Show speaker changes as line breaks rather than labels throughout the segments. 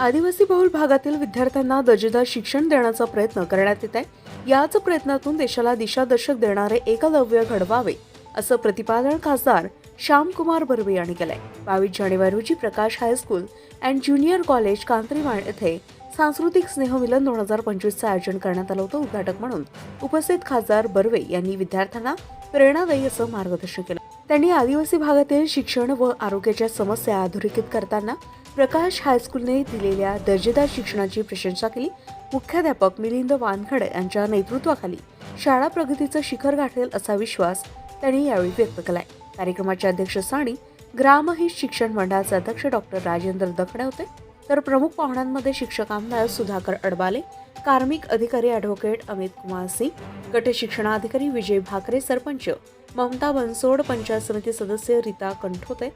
आदिवासी बहुल भागातील विद्यार्थ्यांना दर्जेदार शिक्षण देण्याचा प्रयत्न करण्यात येत आहे. याच प्रयत्नातून देशाला दिशादर्शक देणारे एकलव्य घडवावे असं प्रतिपादन खासदार श्यामकुमार बर्वे यांनी केलंय. बावीस जानेवारी रोजी Prakash high school and junior college Kantrimal येथे सांस्कृतिक स्नेहमिलन दोन हजार पंचवीसचं आयोजन करण्यात आलं होतं. उद्घाटक म्हणून उपस्थित खासदार बर्वे यांनी विद्यार्थ्यांना प्रेरणादायी असं मार्गदर्शन केलं. त्यांनी आदिवासी भागातील शिक्षण व आरोग्याच्या समस्या अधोरेखित करताना प्रकाश हायस्कूलने दिलेल्या दर्जेदार शिक्षणाची प्रशंसा केली. मुख्याध्यापक मिलिंद वानखडे यांच्या नेतृत्वाखाली शाळा प्रगतीचं शिखर गाठेल असा विश्वास त्यांनी यावेळी व्यक्त केलाय. कार्यक्रमाच्या अध्यक्षस्थानी ग्रामहित शिक्षण मंडळाचे अध्यक्ष डॉक्टर राजेंद्र दखडे होते. तर प्रमुख पाहुण्यांमध्ये शिक्षक आमदार सुधाकर अडबाले कार्मिक अधिकारी ॲडव्होकेट अमित कुमार सिंग गट शिक्षणाधिकारी विजय भाकरे सरपंच ममता बनसोड पंचायत समिती सदस्य रीता कंठोते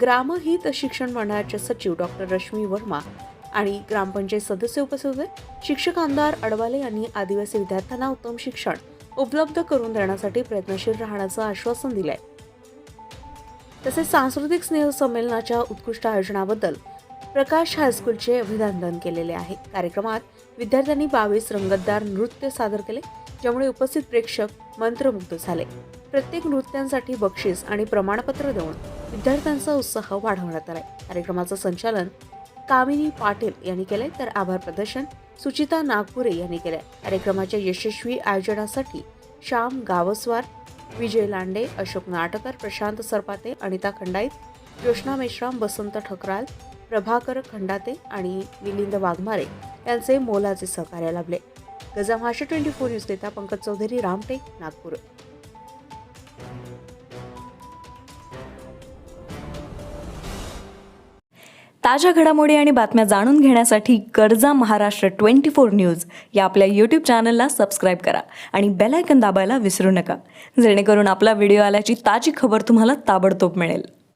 ग्रामहित शिक्षण मंडळाचे सचिव डॉक्टर रश्मी वर्मा आणि ग्रामपंचायत सदस्य उपस्थित होते. शिक्षक आमदार अडवाले यांनी आदिवासी विद्यार्थ्यांना उत्तम शिक्षण उपलब्ध करून देण्यासाठी प्रयत्नशील राहण्याचं आश्वासन दिलंय. तसेच सांस्कृतिक स्नेह संमेलनाच्या उत्कृष्ट आयोजनाबद्दल प्रकाश हायस्कूलचे अभिनंदन केलेले आहे. कार्यक्रमात विद्यार्थ्यांनी बावीस रंगतदार नृत्य सादर केले ज्यामुळे उपस्थित प्रेक्षक मंत्रमुग्ध झाले. प्रत्येक नृत्यांसाठी बक्षीस आणि प्रमाणपत्र देऊन विद्यार्थ्यांचा उत्साह वाढवण्यात आला कार्यक्रमाचं संचालन कामिनी पाटील यांनी केले तर आभार प्रदर्शन सुचिता नागपुरे यांनी केले कार्यक्रमाच्या यशस्वी आयोजनासाठी श्याम गावस्वार विजय लांडे अशोक नाटकर प्रशांत सरपाते अनिता खंडाईत ज्योष्णा मेश्राम बसंत ठकराल प्रभाकर खंडाते आणि मिलिंद वाघमारे यांचे मोलाचे सहकार्य लाभले. Gaja Mahashe twenty four news नेता पंकज चौधरी रामटेक नागपूर.
ताज्या घडामोडी आणि बातम्या जाणून घेण्यासाठी गरजा महाराष्ट्र ट्वेंटी फोर न्यूज या आपल्या यूट्यूब चॅनलला सबस्क्राईब करा आणि बेल आयकन दाबायला विसरू नका. जेणेकरून आपला व्हिडिओ आल्याची ताजी खबर तुम्हाला ताबडतोब मिळेल.